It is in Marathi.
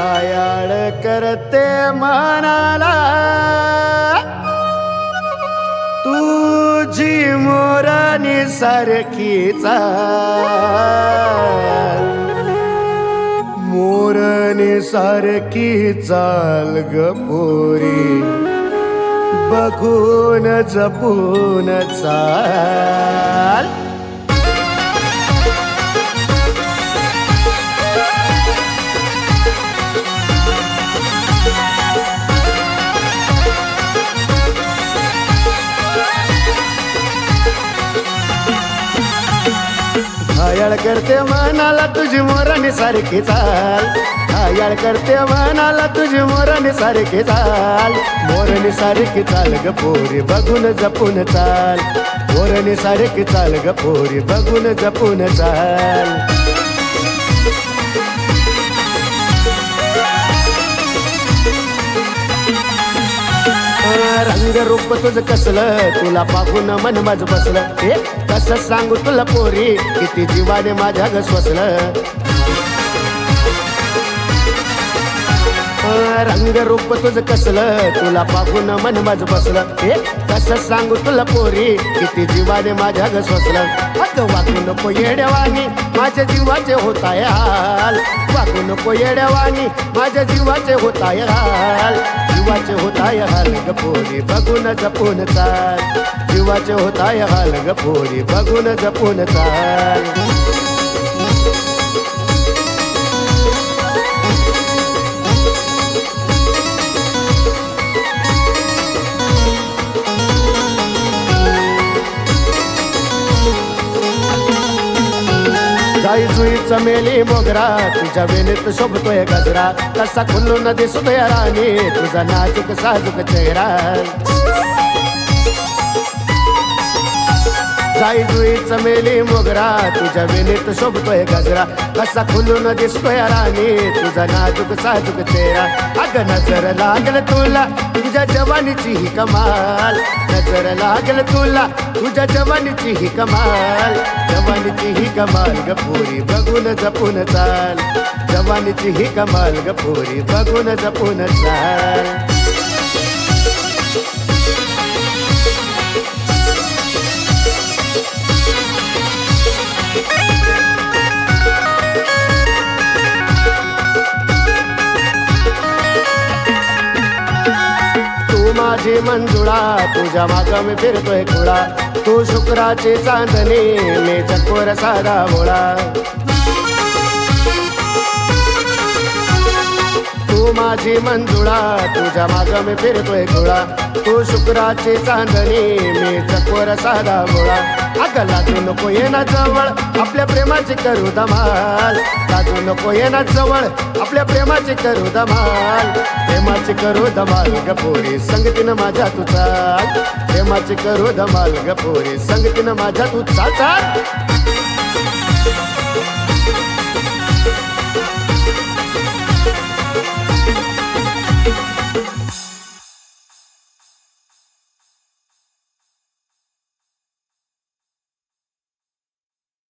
घायाळ करते मनाला. तुझी मोरानी सारखीचा. मोरणी सारखी चाल ग पोरी. बघून जपून चाल. आयाळ करते मनाला तुझी मोराने सारखी चाल. आयाळ करते मनाला तुझी मोराने सारखी चाल. मोरणी सारखी चाल ग पोरी बघून जपून चाल. मोरणी सारखी चाल ग पोरी बघून जपून चाल. रंग रूप तुझं कसलं? तुला पाहून मन माझ बसलं. हे कसं सांगू तुला पोरी? किती जीवाने माझ्या ग रंग रूप तुझं कसलं? तुला पाहून मन माझ बसलं. हे? कसं सांगू तुला पोरी? किती जीवाने माझ्या ग स्वसलं अगं वागू नको येड्यावानी माझ्या जीवाचे होताय हाल वागू नको येड्यावानी माझ्या जीवाचे होताय हाल जीवाचे होताय हाल ग पोरी बघून जपून चाल. जीवाचे होताय हाल ग पोरी बघून जपून चाल. जाई जुई चमेली मोगरा तुझ्या वेणीत शोभतोय गजरा. कसा खुलून दिसतोय राणी तुझा नाजूक साजूक चेहरा. जाई जुई चमेली मोगरा तुझ्या वेणीत शोभतोय गजरा. कसा खुलून दिसतोय राणी तुझा नाजूक साजूक चेहरा. अग नजर लागल तुला तुझ्या जवानीची ही कमाल. नजर लागल तुला तुझ्या जवानीची ही कमाल. जवानीची ही कमाल ग पोरी बघून जपून चाल. जवानीची ही कमाल ग पोरी बघून जपून चाल. माझी मंजुळा तुझ्या माग मी फिरतोय खुळा. तू शुक्राची चांदणी मी चकोर साधा मुळा. तू माझी मंजुळा तुझ्या माग मी फिरतोय खुळा. तू शुक्राची चांदणी मी चकोर साधा मुळा. अगला तू नको येणार जवळ आपल्या प्रेमाची करू धमाल. लाजू नको येणार जवळ. आपल्या प्रेमाची करू धमाल. प्रेमाची करू धमाल गपोरी संगतीनं माझ्या तू चाल. प्रेमाची करू धमाल गपोरी संगतीनं माझ्या तू चाल. चाल.